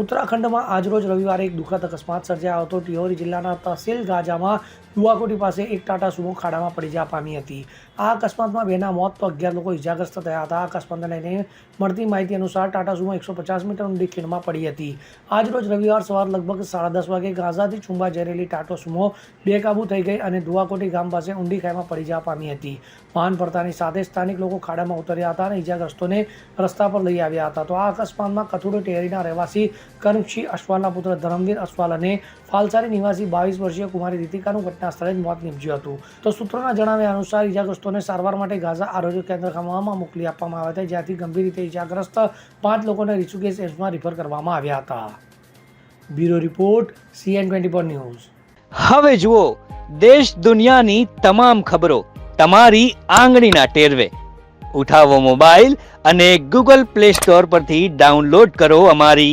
ઉત્તરાખંડમાં આજરોજ રવિવારે એક દુઃખદ અકસ્માત સર્જાયો હતો. ટિહોરી જિલ્લાના તહસીલ ગાજામાં યુવાકોટી પાસે એક ટાટા સુમો ખાડામાં પડી જવા પામી હતી. આ અકસ્માતમાં બેના મોત તો અગિયાર લોકો ઇજાગ્રસ્ત થયા હતા. આ અકસ્માતને લઈને મળતી માહિતી અનુસાર ટાટા સુમો એકસો પચાસ મીટર ઊંડી ખીણમાં પડી હતી. આજરોજ રવિવાર સવાર લગભગ સાડા દસ વાગે ગાઝાથી ચુંબા જઈ રહેલી ટાટો સુમો બેકાબૂ થઈ ગઈ અને ધુવાકોટી ગામ પાસે ઊંડી ખાઈમાં પડી જવા પામી હતી. વાહન પડતાની સાથે સ્થાનિક લોકો ખાડામાં ઉતર્યા હતા અને ઇજાગ્રસ્તોને રસ્તા પર લઈ આવ્યા હતા. તો આ અકસ્માતમાં કથુડો ટેરીના રહેવાસી કરમશી અસવાલના પુત્ર ધરમવીર અસવાલ અને ફાલસારી નિવાસી બાવીસ વર્ષીય કુમારી રીતિકાનું ઘટના સ્થળે જ મોત નીપજ્યું હતું. તો સૂત્રોના જણાવ્યા અનુસાર ઇજાગ્રસ્તોને સારવાર માટે ગાઝા આરોગ્ય કેન્દ્ર ખામામાં મોકલી આપવામાં આવ્યા હતા, જ્યાંથી ગંભીર રીતે ઇજાગ્રસ્ત પાંચ લોકોને ઋષિકેશ એમ્સમાં રિફર કરવામાં આવ્યા હતા. Bureau report CN twenty four news. હવે જુઓ, દેશ દુનિયાની તમામ ખબરો તમારી આંગળીના ટેરવે. ઉઠાવો મોબાઈલ અને ગૂગલ પ્લે સ્ટોર પરથી ડાઉનલોડ કરો અમારી